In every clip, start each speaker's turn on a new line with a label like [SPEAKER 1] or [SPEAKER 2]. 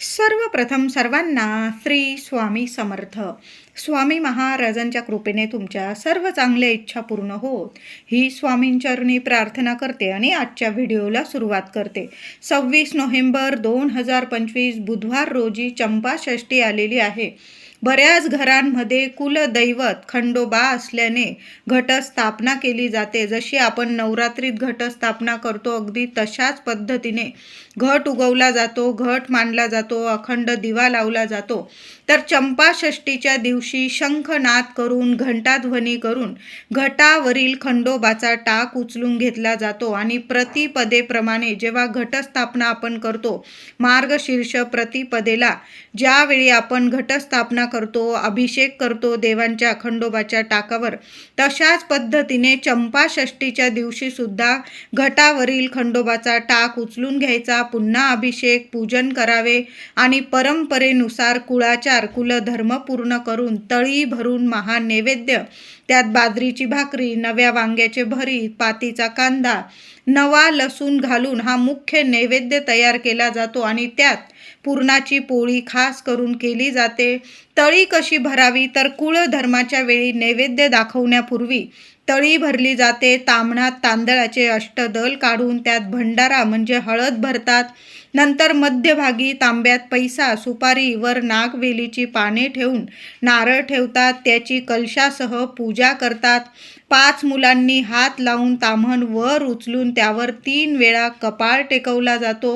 [SPEAKER 1] सर्वप्रथम सर्वांना श्री स्वामी समर्थ. स्वामी महाराजांच्या कृपेने तुमच्या सर्व चांगल्या इच्छा पूर्ण होत. ही स्वामींचरणी प्रार्थना करते आणि आजच्या व्हिडिओला सुरुवात करते. सव्वीस नोव्हेंबर दोन हजार पंचवीस बुधवार रोजी चंपाषष्ठी आलेली आहे. बऱ्याच घरांमध्ये कुलदैवत खंडोबा असल्याने घटस्थापना केली जाते. जशी आपण नवरात्रीत घटस्थापना करतो अगदी तशाच पद्धतीने घट उगवला जातो घट मांडला जातो अखंड दिवा लावला जातो. तर चंपाषष्टीच्या दिवशी शंखनाद करून घंटाध्वनी करून घटावरील खंडोबाचा टाक उचलून घेतला जातो आणि प्रतिपदेप्रमाणे जेव्हा घटस्थापना आपण करतो मार्गशीर्ष प्रतिपदेला ज्यावेळी आपण घटस्थापना करतो अभिषेक करतो देवांच्या खंडोबाच्या टाकावर तशाच पद्धतीने चंपाषष्टीच्या दिवशी सुद्धा घटावरील खंडोबाचा टाक उचलून घ्यायचा पुन्हा अभिषेक पूजन करावे आणि परंपरेनुसार कुळाच्या अनुसार कुलधर्म पूर्ण करून तळी भरून महान नैवेद्य त्यात बाजरीची भाकरी नव्या वांग्याचे भरीत पातीचा कांदा नवा लसूण घालून हा मुख्य नैवेद्य तयार केला जातो आणि त्यात पुरणाची पोळी खास करून केली जाते. तळी कशी भरावी तर कुळधर्माच्या वेळी नैवेद्य दाखवण्यापूर्वी तळी भरली जाते. तांबणात तांदळाचे अष्टदल काढून त्यात भंडारा म्हणजे हळद भरतात. नंतर मध्यभागी तांब्यात पैसा सुपारी वर नागवेलीची पाने ठेवून नारळ ठेवतात त्याची कलशासह पूजा करतात. पाच मुलांनी हात लावून ताम्हण वर उचलून त्यावर तीन वेळा कपाळ टेकवला जातो.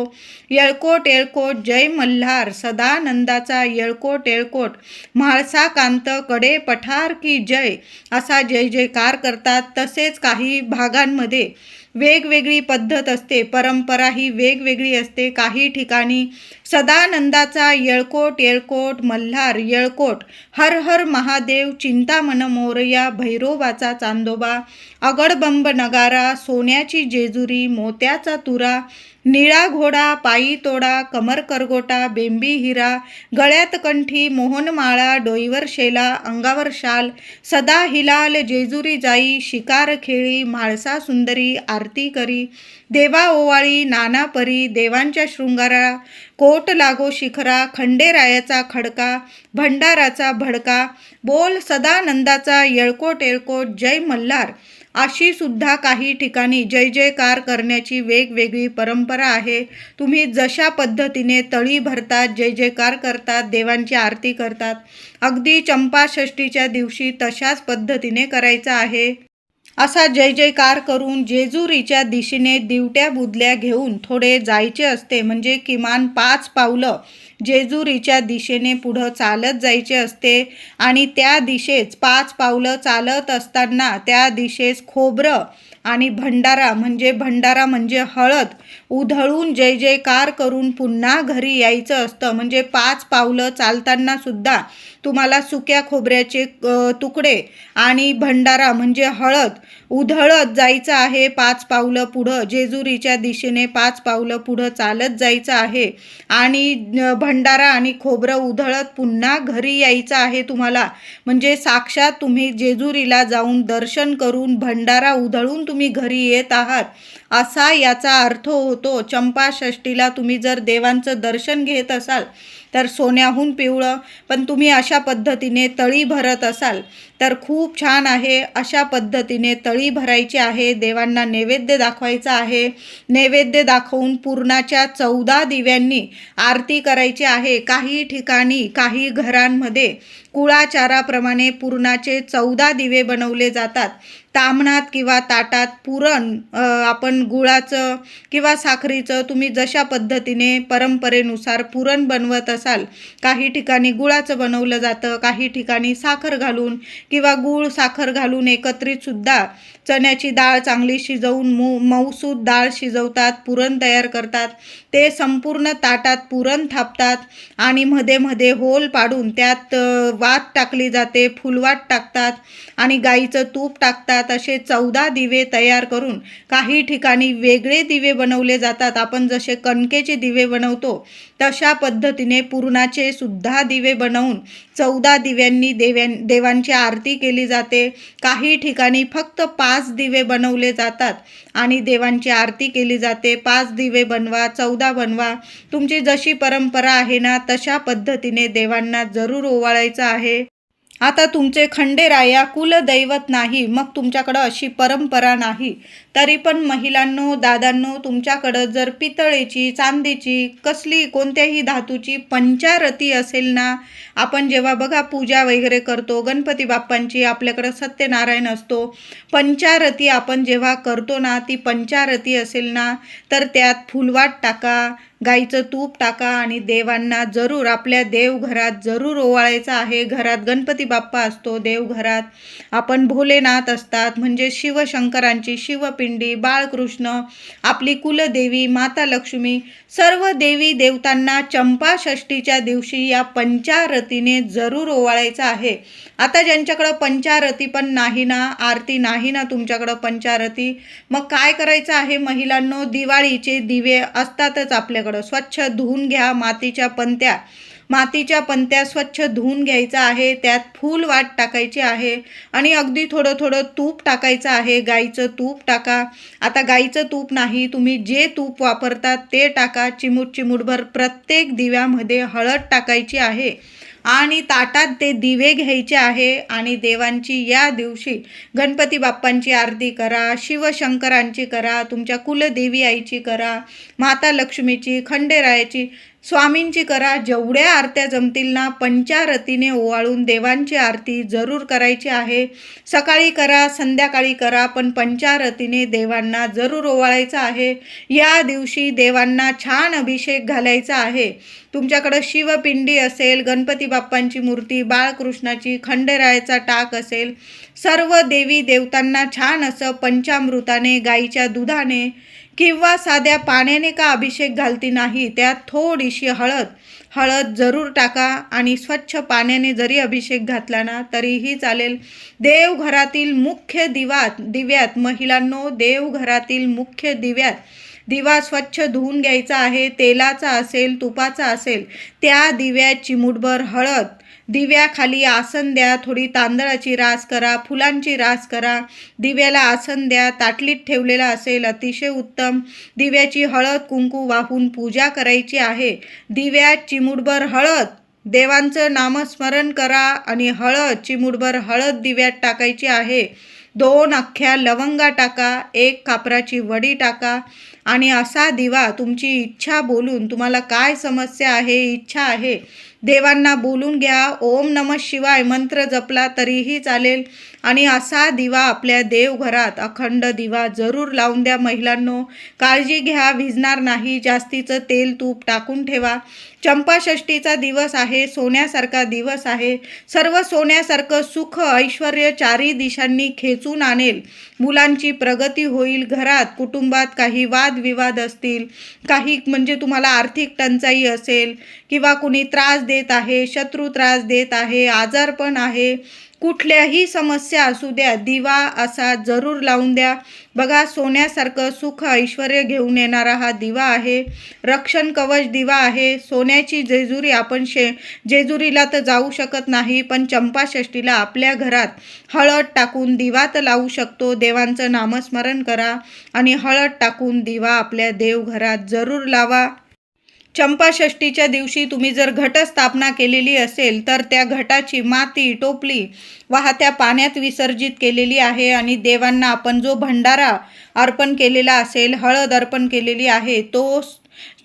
[SPEAKER 1] येळकोट येळकोट जय मल्हार सदानंदाचा येळकोट येळकोट म्हाळसा कांत कडे पठार की जय असा जय जयकार करतात. तसेच काही भागांमध्ये वेगवेगळी पद्धत असते. परंपरा ही वेगवेगळी असते. काही ठिकाणी सदानंदाचा येळकोट येळकोट मल्हार येळकोट हर हर महादेव चिंतामन मोरया भैरोबाचा चांदोबा अगडबंब नगारा सोन्याची जेजुरी मोत्याचा तुरा निळा घोडा पायी तोडा कमर करगोटा बेंबी हिरा गळ्यात कंठी मोहनमाळा डोईवर शेला अंगावर शाल सदा हिलाल जेजुरी जाई शिकार खेळी म्हाळसा सुंदरी आरती करी देवा ओवाळी नाना परी देवांच्या शृंगारा कोट लागो शिखरा खंडेरायाचा खडका भंडाराचा भडका बोल सदानंदाचा येळकोट येळकोट जय मल्हार. अशी सुद्धा काही ठिकाणी जय जयकार करण्याची वेगवेगळी परंपरा आहे. तुम्ही जशा पद्धतीने तळी भरतात जय जयकार करतात देवांची आरती करतात अगदी चंपाषष्टीच्या दिवशी तशाच पद्धतीने करायचा आहे. असा जय जयकार करून जेजुरीच्या दिशेने दिवट्या बुदल्या घेऊन थोडे जायचे असते. म्हणजे किमान पाच पावलं जेजुरीच्या दिशेने पुढं चालत जायचे असते आणि त्या दिशेच पाच पावलं चालत असताना त्या दिशेस खोबरं आणि भंडारा म्हणजे भंडारा म्हणजे हळद उधळून जय जयकार करून पुन्हा घरी यायचं असतं. म्हणजे पाच पावलं चालताना सुद्धा तुम्हाला सुक्या खोबऱ्याचे तुकडे आणि भंडारा म्हणजे हळद उधळत जायचं आहे. पाच पावलं पुढं जेजुरीच्या दिशेने पाच पावलं पुढं चालत जायचं आहे. आणि भंडारा आणि खोबरं उधळत पुन्हा घरी यायचं आहे तुम्हाला. म्हणजे साक्षात तुम्ही जेजुरीला जाऊन दर्शन करून भंडारा उधळून तुम्ही घरी येत आहात. असा याचा अर्थ होतो चंपाषष्टीला तुम्ही जर देवांचं दर्शन घेत असाल तर सोन्याहून पिवळं. पण तुम्ही अशा पद्धतीने तळी भरत असाल तर खूप छान आहे अशा पद्धतीने तळी भरायची आहे. देवांना नैवेद्य दाखवायचा आहे. नैवेद्य दाखवून पूर्णाच्या चौदा दिव्यांनी आरती करायची आहे. काही ठिकाणी काही घरांमध्ये कुळाचाराप्रमाणे पूर्णाचे चौदा दिवे बनवले जातात. तामणात किंवा ताटात पुरण आपण गुळाचं किंवा साखरीचं तुम्ही जशा पद्धतीने परंपरेनुसार पुरण बनवत असाल काही ठिकाणी गुळाचं बनवलं जातं काही ठिकाणी साखर घालून किंवा गूळ साखर घालून एकत्रितसुद्धा चण्याची डाळ चांगली शिजवून मऊ मऊसूद डाळ शिजवतात पुरण तयार करतात. ते संपूर्ण ताटात पुरण थापतात आणि मध्ये मध्ये होल पाडून त्यात वात टाकली जाते फुलवात टाकतात आणि गाईचं तूप टाकतात. असे चौदा दिवे तयार करून काही ठिकाणी वेगळे दिवे बनवले जातात. आपण जसे कणकेचे दिवे बनवतो तशा पद्धतीने पुरणाचे सुद्धा दिवे बनवून चौदा दिव्यांनी देव्यां देवांची आरती केली जाते. काही ठिकाणी फक्त पाच दिवे बनवले जातात आणि देवांची आरती केली जाते. पाच दिवे बनवा चौदा बनवा. तुमची जशी परंपरा आहे ना तशा पद्धतीने देवांना जरूर ओवाळायचं आहे. आता तुमचे खंडेराया कुलदैवत नाही मग तुमच्याकडं अशी परंपरा नाही. तरी पण महिलांनो दादांनो तुमच्याकडं जर पितळेची चांदीची कसली कोणत्याही धातूची पंचारती असेल ना आपण जेव्हा बघा पूजा वगैरे करतो गणपती बाप्पांची आपल्याकडं सत्यनारायण असतो पंचारती आपण जेव्हा करतो ना ती पंचारती असेल ना तर त्यात फुलवाट टाका गाईचं तूप टाका आणि देवांना जरूर आपल्या देवघरात जरूर ओवाळायचं आहे. घरात गणपती बाप्पा असतो देवघरात आपण भोलेनाथ असतात. म्हणजे शिवशंकरांची शिवपिंडी बाळकृष्ण आपली कुलदेवी माता लक्ष्मी सर्व देवी देवतांना चंपाषष्टीच्या दिवशी या पंचारतीने जरूर ओवाळायचं आहे. आता ज्यांच्याकडं पंचारती पण नाही ना आरती नाही ना तुमच्याकडं पंचारती मग काय करायचं आहे महिलांनो? दिवाळीचे दिवे असतातच आपल्याकडं. स्वच्छ धुवून घ्या मातीच्या पंत्या मातीच्या पंत्या स्वच्छ धुवून घ्यायचा आहे त्यात फूल वाट टाकायची आहे आणि अगदी थोडं थोडं तूप टाकायचं आहे. गाईचं तूप टाका. आता गाईचं तूप नाही तुम्ही जे तूप वापरतात ते टाका. चिमूट चिमूटभर प्रत्येक दिव्यामध्ये हळद टाकायची आहे. आणि ताटात ते दिवे घ्यायचे आहे आणि देवांची या दिवशी गणपती बाप्पांची आरती करा शिवशंकरांची करा तुमच्या कुलदेवी आईची करा माता लक्ष्मीची खंडेरायाची स्वामींची करा जेवढ्या आरत्या जमतील ना पंचारतीने ओवाळून देवांची आरती जरूर करायची आहे. सकाळी करा संध्याकाळी करा पण पंचारतीने देवांना जरूर ओवाळायचं आहे. या दिवशी देवांना छान अभिषेक घालायचा आहे. तुमच्याकडं शिवपिंडी असेल गणपती बाप्पांची मूर्ती बाळकृष्णाची खंडेरायाचा टाक असेल सर्व देवी देवतांना छान असं पंचामृताने गाईच्या दुधाने किंवा साध्या पाण्याने का अभिषेक घालती नाही त्यात थोडीशी हळद. हळद जरूर टाका आणि स्वच्छ पाण्याने जरी अभिषेक घातला ना तरीही चालेल. देवघरातील मुख्य दिवात दिव्यात महिलांनो देवघरातील मुख्य दिव्यात दिवा स्वच्छ धुवून घ्यायचा आहे तेलाचा असेल तुपाचा असेल त्या दिव्यात चिमूटभर हळद दिव्याखाली आसन द्या थोडी तांदळाची रास करा फुलांची रास करा. दिव्याला आसन द्या ताटलीत ठेवलेला असेल अतिशय उत्तम. दिव्याची हळद कुंकू वाहून पूजा करायची आहे. दिव्यात चिमुडभर हळद. देवांचं नामस्मरण करा आणि हळद चिमुडभर हळद दिव्यात टाकायची आहे. दोन अख्ख्या लवंगा टाका एक कापराची वडी टाका. आणि असा दिवा तुमची इच्छा बोलून तुम्हाला काय समस्या आहे इच्छा आहे देवांना बोलून घ्या. ओम नम शिवाय मंत्र जपला तरीही चालेल. आणि असा दिवा आपल्या देवघरात अखंड दिवा जरूर लावून द्या महिलांनो. काळजी घ्या भिजणार नाही. जास्तीचं तेल तूप टाकून ठेवा. चंपाषष्टीचा दिवस आहे सोन्यासारखा दिवस आहे. सर्व सोन्यासारखं सुख ऐश्वर चारी दिशांनी खेचून आणेल. मुलांची प्रगती होईल. घरात कुटुंबात काही वाद वादविवाद असतील काही म्हणजे तुम्हाला आर्थिक टंचाई असेल किंवा कुणी त्रास देत आहे शत्रू त्रास देत आहे आजारपण आहे कुठल्याही समस्या असू द्या दिवा असा जरूर लावून द्या. बघा सोन्यासारखं सुख ऐश्वर घेऊन येणारा हा दिवा आहे. रक्षण कवच दिवा आहे. सोन्याची जेजुरी आपण शे जेजुरीला तर जाऊ शकत नाही पण चंपाषष्टीला आपल्या घरात हळद टाकून दिवा तर लावू शकतो. देवांचं नामस्मरण करा आणि हळद टाकून दिवा आपल्या देवघरात जरूर लावा. चंपाषष्टीच्या दिवशी तुम्ही जर घटस्थापना केलेली असेल तर त्या घटाची माती टोपली वाहत्या पाण्यात विसर्जित केलेली आहे आणि देवांना आपण जो भंडारा अर्पण केलेला असेल हळद अर्पण केलेली आहे तो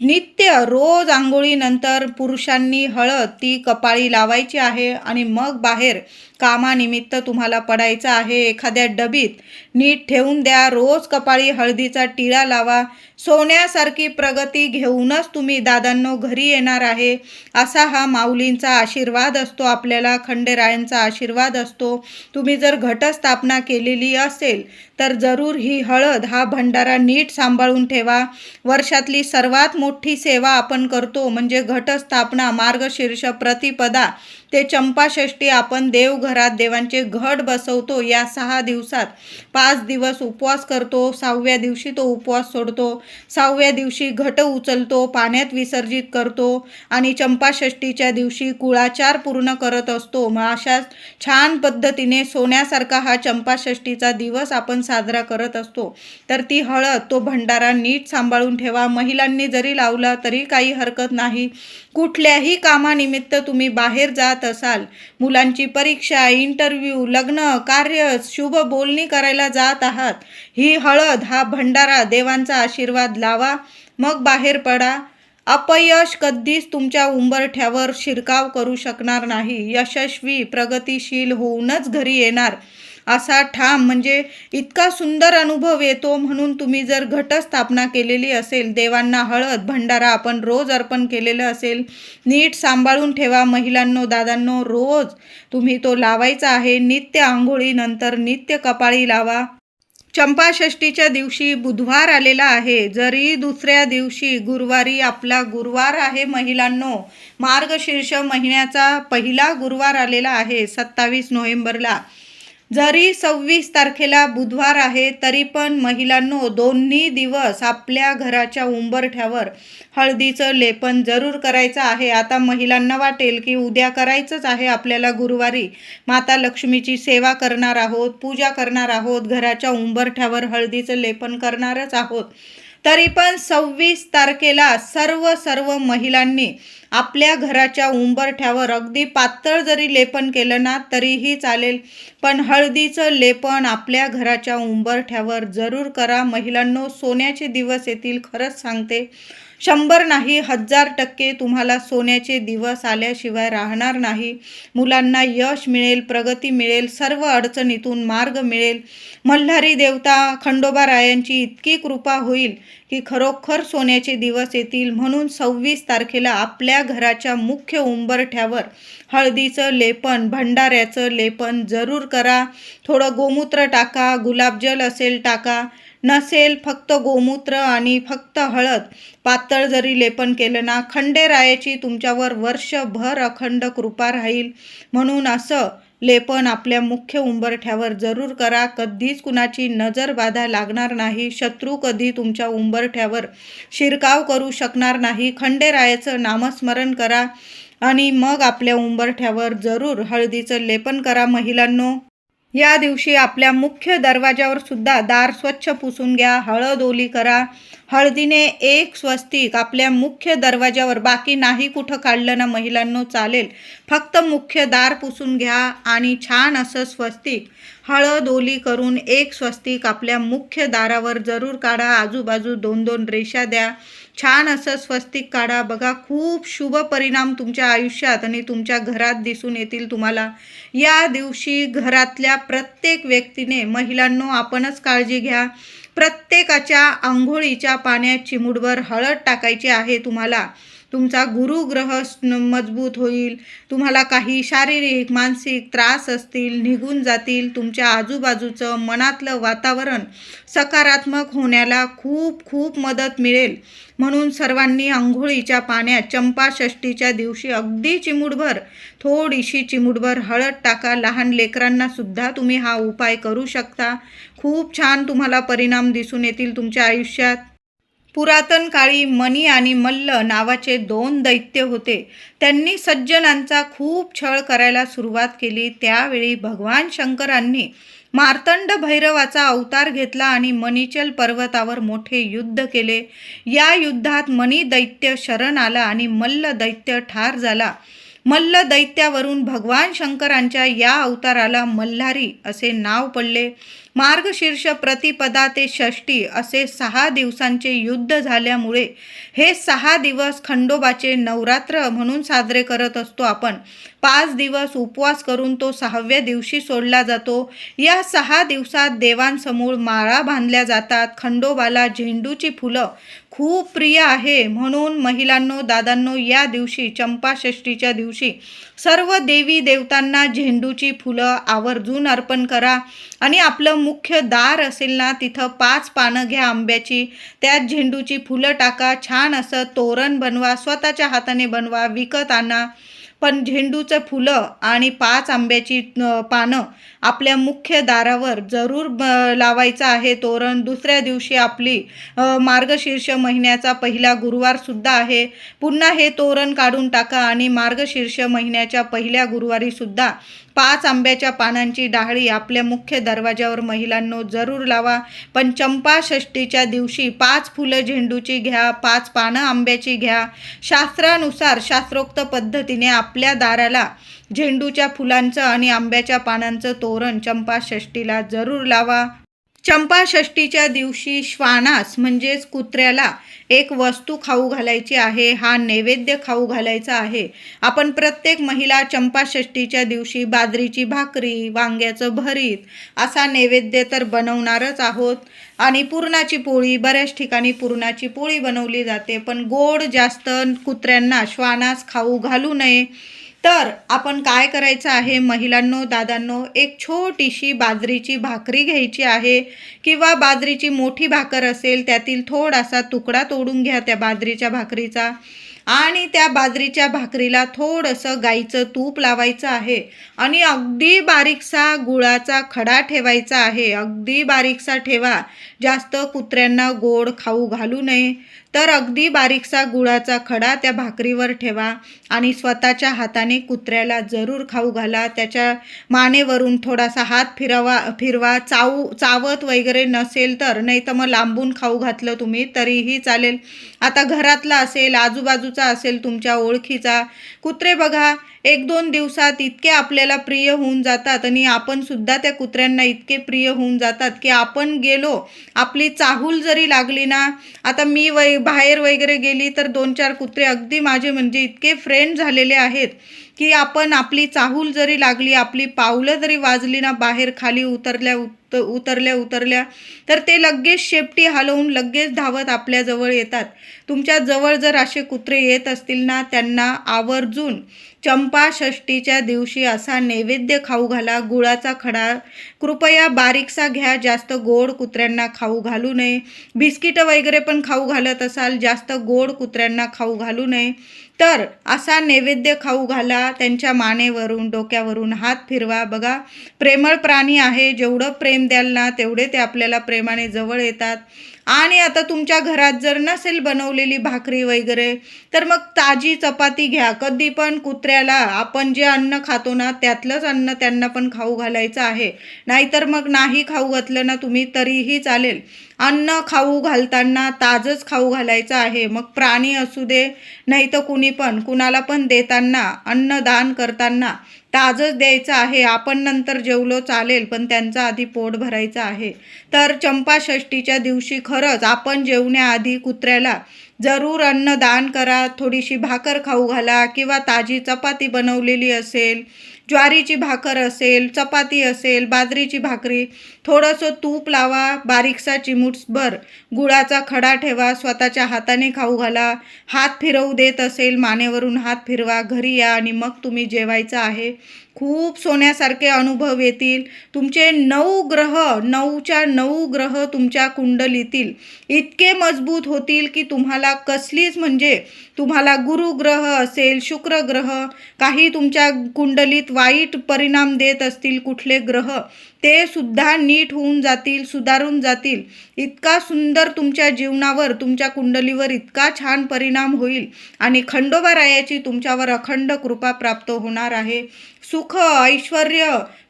[SPEAKER 1] नित्य रोज आंघोळीनंतर पुरुषांनी हळद ती कपाळी लावायची आहे आणि मग बाहेर कामानिमित्त तुम्हाला पडायचं आहे. एखाद्या डबीत नीट ठेवून द्या. रोज कपाळी हळदीचा टिळा लावा. सोन्यासारखी प्रगती घेऊनच तुम्ही दादांनो घरी येणार आहे. असा हा माऊलींचा आशीर्वाद असतो. आपल्याला खंडेरायांचा आशीर्वाद असतो. तुम्ही जर घटस्थापना केलेली असेल तर जरूर ही हळद हा भंडारा नीट सांभाळून ठेवा. वर्षातली सर्वात मोठी सेवा आपण करतो म्हणजे घटस्थापना मार्गशीर्ष प्रतिपदा. ते चंपाषष्टी आपण देवघरात देवांचे घट बसवतो. या सहा दिवसात पाच दिवस उपवास करतो. सहाव्या दिवशी तो उपवास सोडतो. सहाव्या दिवशी घट उचलतो. पाण्यात विसर्जित करतो आणि चंपाषष्टीच्या दिवशी कुळाचार पूर्ण करत असतो. मग अशा छान पद्धतीने सोन्यासारखा हा चंपाषष्टीचा दिवस आपण साजरा करत असतो. तर ती हळद तो भंडारा नीट सांभाळून ठेवा. महिलांनी जरी लावला तरी काही हरकत नाही. कुठल्याही कामानिमित्त तुम्ही बाहेर जात असाल. मुलांची परीक्षा इंटरव्ह्यू लग्न कार्य शुभ बोलणी करायला जात आहात. ही हळद हा भंडारा देवांचा आशीर्वाद लावा. मग बाहेर पडा. अपयश कधीच तुमच्या उंबरठ्यावर शिरकाव करू शकणार नाही. यशस्वी प्रगतिशील होऊनच घरी येणार. असा ठाम म्हणजे इतका सुंदर अनुभव येतो म्हणून तुम्ही जर घटस्थापना केलेली असेल देवांना हळद भंडारा आपण रोज अर्पण केलेलं असेल नीट सांभाळून ठेवा महिलांनो दादांनो रोज तुम्ही तो लावायचा आहे. नित्य आंघोळीनंतर नित्य कपाळी लावा. चंपाषष्टीच्या दिवशी बुधवार आलेला आहे. जरी दुसऱ्या दिवशी गुरुवारी आपला गुरुवार आहे महिलांनो मार्गशीर्ष महिन्याचा पहिला गुरुवार आलेला आहे सत्तावीस नोव्हेंबरला. जरी सव्वीस तारखेला बुधवार आहे तरी पण महिलांनो दोन्ही दिवस आपल्या घराच्या उंबरठ्यावर हळदीचं लेपन जरूर करायचं आहे. आता महिलांना वाटेल की उद्या करायचंच आहे आपल्याला गुरुवारी. माता लक्ष्मीची सेवा करणार आहोत पूजा करणार आहोत घराच्या उंबरठ्यावर हळदीचं लेपन करणारच आहोत. तरी पण सव्वीस तारखेला सर्व सर्व महिलांनी आपल्या घराच्या उंबरठ्यावर अगदी पातळ जरी लेपन केलं ना तरीही चालेल. पण हळदीचं लेपन आपल्या घराच्या उंबरठ्यावर जरूर करा. महिलांनो सोन्याचे दिवस येतील खरंच सांगते. शंभर नाही हजार टक्के तुम्हाला सोन्याचे दिवस आल्याशिवाय राहणार नाही. मुलांना यश मिळेल प्रगती मिळेल सर्व अडचणीतून मार्ग मिळेल. मल्हारी देवता खंडोबा रायांची इतकी कृपा होईल की खरोखर सोन्याचे दिवस येतील म्हणून सव्वीस तारखेला आपल्या घराच्या मुख्य उंबरठ्यावर हळदीचं लेपन भंडाऱ्याचं लेपन जरूर करा. थोडं गोमूत्र टाका गुलाबजल असेल टाका. नसेल फक्त गोमूत्र आणि फक्त हळद. पातळ जरी लेपन केलं ना खंडेरायाची तुमच्यावर वर्षभर अखंड कृपा राहील. म्हणून असं लेपन आपल्या मुख्य उंबरठ्यावर जरूर करा. कधीच कुणाची नजर बाधा लागणार नाही. शत्रू कधी तुमच्या उंबरठ्यावर शिरकाव करू शकणार नाही. खंडेरायाचं नामस्मरण करा आणि मग आपल्या उंबरठ्यावर जरूर हळदीचं लेपन करा महिलांनो. या दिवशी आपल्या मुख्य दरवाजावर सुद्धा दार स्वच्छ पुसून घ्या हळद ओली करा. हळदीने एक स्वस्तिक आपल्या मुख्य दरवाजावर बाकी नाही कुठं काढलं ना महिलांनो चालेल. फक्त मुख्य दार पुसून घ्या आणि छान असं स्वस्तिक हळद ओली करून एक स्वस्तिक आपल्या मुख्य दारावर जरूर काढा. आजूबाजू दोन दोन रेषा द्या. छान असं स्वस्तिक काढा. बघा खूप शुभ परिणाम तुमच्या आयुष्यात आणि तुमच्या घरात दिसून येतील तुम्हाला. या दिवशी घरातल्या प्रत्येक व्यक्तीने महिलांनो आपणच काळजी घ्या. प्रत्येकाच्या आंघोळीच्या पाण्यात चिमुडवर हळद टाकायची आहे तुम्हाला. तुमचा गुरुग्रह स- मजबूत होईल. तुम्हाला काही शारीरिक मानसिक त्रास असतील निघून जातील. तुमच्या आजूबाजूचं मनातलं वातावरण सकारात्मक होण्याला खूप खूप मदत मिळेल. म्हणून सर्वांनी आंघोळीच्या पाण्यात चंपाषष्टीच्या दिवशी अगदी चिमुडभर थोडीशी चिमुडभर हळद टाका. लहान लेकरांना सुद्धा तुम्ही हा उपाय करू शकता. खूप छान तुम्हाला परिणाम दिसून येतील तुमच्या आयुष्यात. पुरातन काळी मनी आणि मल्ल नावाचे दोन दैत्य होते. त्यांनी सज्जनांचा खूप छळ करायला सुरुवात केली. त्यावेळी भगवान शंकरांनी मार्तंड भैरवाचा अवतार घेतला आणि मणिचल पर्वतावर मोठे युद्ध केले. या युद्धात मनी दैत्य शरण आला आणि मल्ल दैत्य ठार झाला. मल्ल दैत्यावरून भगवान शंकरांच्या या अवताराला मल्हारी असे नाव पडले. मार्गशीर्ष प्रतिपदा ते षष्टी असे सहा दिवसांचे युद्ध झाल्यामुळे हे सहा दिवस खंडोबाचे नवरात्र म्हणून साजरे करत असतो आपण. पाच दिवस उपवास करून तो सहाव्या दिवशी सोडला जातो. या सहा दिवसात देवांसमोर माळा बांधल्या जातात. खंडोबाला झेंडूची फुलं खूप प्रिय आहे. म्हणून महिलांनो दादांनो या दिवशी चंपाषष्टीच्या दिवशी सर्व देवी देवतांना झेंडूची फुलं आवर्जून अर्पण करा. आणि आपलं मुख्य दार असेल ना तिथं पाच पानं घ्या आंब्याची. त्यात झेंडूची फुलं टाका. छान असं तोरण बनवा स्वतःच्या हाताने बनवा विकत आणा. पण झेंडूचं फुलं आणि पाच आंब्याची पानं आपल्या मुख्य दारावर जरूर ब- लावायचं आहे तोरण. दुसऱ्या दिवशी आपली मार्गशीर्ष महिन्याचा पहिला गुरुवारसुद्धा आहे. पुन्हा हे तोरण काढून टाका आणि मार्गशीर्ष महिन्याच्या पहिल्या गुरुवारीसुद्धा पाच आंब्याच्या पानांची डाळी आपल्या मुख्य दरवाजावर महिलांनो जरूर लावा. पण चंपाषष्टीच्या दिवशी पाच फुलं झेंडूची घ्या पाच पानं आंब्याची घ्या. शास्त्रानुसार शास्त्रोक्त पद्धतीने आपल्या दाराला झेंडूच्या फुलांचं आणि आंब्याच्या पानांचं तोरण चंपाषष्टीला जरूर लावा. चंपाषष्टीच्या दिवशी श्वानास म्हणजेच कुत्र्याला एक वस्तू खाऊ घालायची आहे हा नैवेद्य खाऊ घालायचा आहे. आपण प्रत्येक महिला चंपाषष्टीच्या दिवशी बाजरीची भाकरी वांग्याचं भरीत असा नैवेद्य तर बनवणारच आहोत. आणि पुरणाची पोळी बऱ्याच ठिकाणी पुरणाची पोळी बनवली जाते पण गोड जास्त कुत्र्यांना श्वानास खाऊ घालू नये. तर आपण काय करायचं आहे? महिलांनो दादांनो एक छोटीशी बाजरीची भाकरी घ्यायची आहे किंवा बाजरीची मोठी भाकर असेल त्यातील थोडासा तुकडा तोडून घ्या त्या बाजरीच्या भाकरीचा. आणि त्या बाजरीच्या भाकरीला थोडंसं गाईचं तूप लावायचं आहे. आणि अगदी बारीकसा गुळाचा खडा ठेवायचा आहे. अगदी बारीकसा ठेवा. जास्त कुत्र्यांना गोड खाऊ घालू नये. तर अगदी बारीकसा गुळाचा खडा त्या भाकरीवर ठेवा आणि स्वतःच्या हाताने कुत्र्याला जरूर खाऊ घाला. त्याच्या मानेवरून थोडासा हात फिरवा फिरवा. चावू चावत वगैरे नसेल तर नाही तर मग लांबून खाऊ घातलं तुम्ही तरीही चालेल. आता घरातला असेल आजूबाजूचा असेल तुमच्या ओळखीचा. कुत्रे बघा एक दोन दिवसात इतके आपल्याला प्रिय होऊन जातात आणि आपण सुद्धा त्या कुत्र्यांना इतके प्रिय होऊन जातात की आपण गेलो आपली चाहूल जरी लागली ना आता मी वै बाहेर वगैरे गेली तर दोन चार कुत्रे अगदी माझे म्हणजे इतके फ्रेंड झालेले आहेत. की आपण आपली चाहूल जरी लागली आपली पावलं जरी वाजली ना बाहेर खाली उतरल्या उत उतरल्या उतरल्या तर ते लगेच शेपटी हलवून लगेच धावत आपल्याजवळ येतात. तुमच्या जवळ जर असे कुत्रे येत असतील ना त्यांना आवर्जून चंपा षष्टीच्या दिवशी असा नैवेद्य खाऊ घाला. गुळाचा खडा कृपया बारीकसा घ्या जास्त गोड कुत्र्यांना खाऊ घालू नये. बिस्किटं वगैरे पण खाऊ घालत असाल जास्त गोड कुत्र्यांना खाऊ घालू नये. तर असा नैवेद्य खाऊ घाला त्यांच्या मानेवरून डोक्यावरून हात फिरवा. बघा प्रेमळ प्राणी आहे. जेवढं प्रेम द्याल ना तेवढे ते आपल्याला प्रेमाने जवळ येतात. आणि आता तुमच्या घरात जर नसेल बनवलेली भाकरी वगैरे तर मग ताजी चपाती घ्या. कधी पण कुत्र्याला आपण जे अन्न खातो ना त्यातलंच अन्न त्यांना पण खाऊ घालायचं आहे. नाहीतर मग नाही खाऊ घातलं ना तुम्ही तरीही चालेल. अन्न खाऊ घालताना ताजंच खाऊ घालायचं आहे. मग प्राणी असू दे नाही तर कुणी पण कुणाला पण देताना अन्नदान करताना ताजंच द्यायचं आहे. आपण नंतर जेवलो चालेल पण त्यांचा आधी पोट भरायचं आहे. तर चंपाषष्टीच्या दिवशी खरंच आपण जेवण्याआधी कुत्र्याला जरूर अन्नदान करा. थोडीशी भाकर खाऊ घाला किंवा ताजी चपाती बनवलेली असेल ज्वारीची भाकर असेल चपाती असेल बाजरीची भाकरी थोडंसं तूप लावा बारीकसा चिमूटभर गुळाचा खडा ठेवा स्वतःच्या हाताने खाऊ घाला. हात फिरवू देत असेल मानेवरून हात फिरवा. घरी या आणि मग तुम्ही जेवायचं आहे. खूप सोन्यासारखे अनुभव येतील. तुमचे नऊ ग्रह नऊच्या नऊ ग्रह तुमच्या कुंडलीतील इतके मजबूत होतील की तुम्हाला कसलीच म्हणजे तुम्हाला गुरुग्रह असेल शुक्र ग्रह काही तुमच्या कुंडलीत वाईट परिणाम देत असतील कुठले ग्रह ते सुद्धा नीट होऊन जातील सुधारून जातील. इतका सुंदर तुमच्या जीवनावर तुमच्या कुंडलीवर इतका छान परिणाम होईल आणि खंडोबा रायाची तुमच्यावर अखंड कृपा प्राप्त होणार आहे. सुख ऐश्वर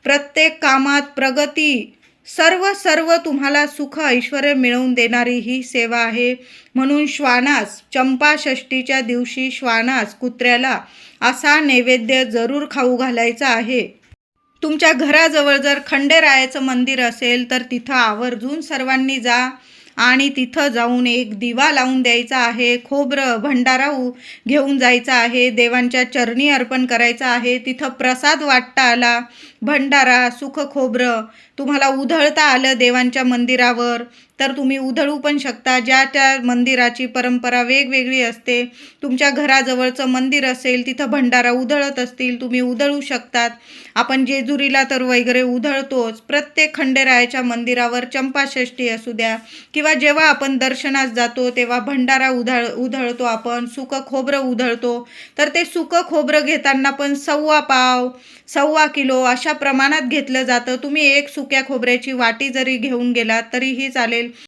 [SPEAKER 1] प्रत्येक कामात प्रगती सर्व सर्व तुम्हाला सुख ऐश्वर मिळवून देणारी ही सेवा आहे. म्हणून श्वानास चंपाषष्टीच्या दिवशी श्वानास कुत्र्याला असा नैवेद्य जरूर खाऊ घालायचा आहे. तुमच्या घराजवळ जर खंडेरायाचं मंदिर असेल तर तिथं आवर्जून सर्वांनी जा आणि तिथं जाऊन एक दिवा लावून द्यायचा आहे खोबरं भंडारा उ- घेऊन जायचा आहे देवांच्या चरणी अर्पण करायचं आहे तिथं प्रसाद वाटता आला भंडारा सुख खोबरं तुम्हाला उधळता आलं देवांच्या मंदिरावर तर तुम्ही उधळू पण शकता. ज्या त्या मंदिराची परंपरा वेगवेगळी असते. तुमच्या घराजवळचं मंदिर असेल तिथं भंडारा उधळत असतील तुम्ही उधळू शकतात. आपण जेजुरीला तर वगैरे उधळतोच. प्रत्येक खंडेरायाच्या मंदिरावर चंपाषष्ठी असू द्या किंवा जेव्हा आपण दर्शनास जातो तेव्हा भंडारा उधळ उधळतो आपण. सुकं खोबरं उधळतो. तर ते सुकं खोबरं घेताना पण सव्वा पाव सव्वा किलो अशा प्रमाणात घेतलं जातं. तुम्ही एक सुक्या खोबऱ्याची वाटी जरी घेऊन गेलात तरीही चालेल.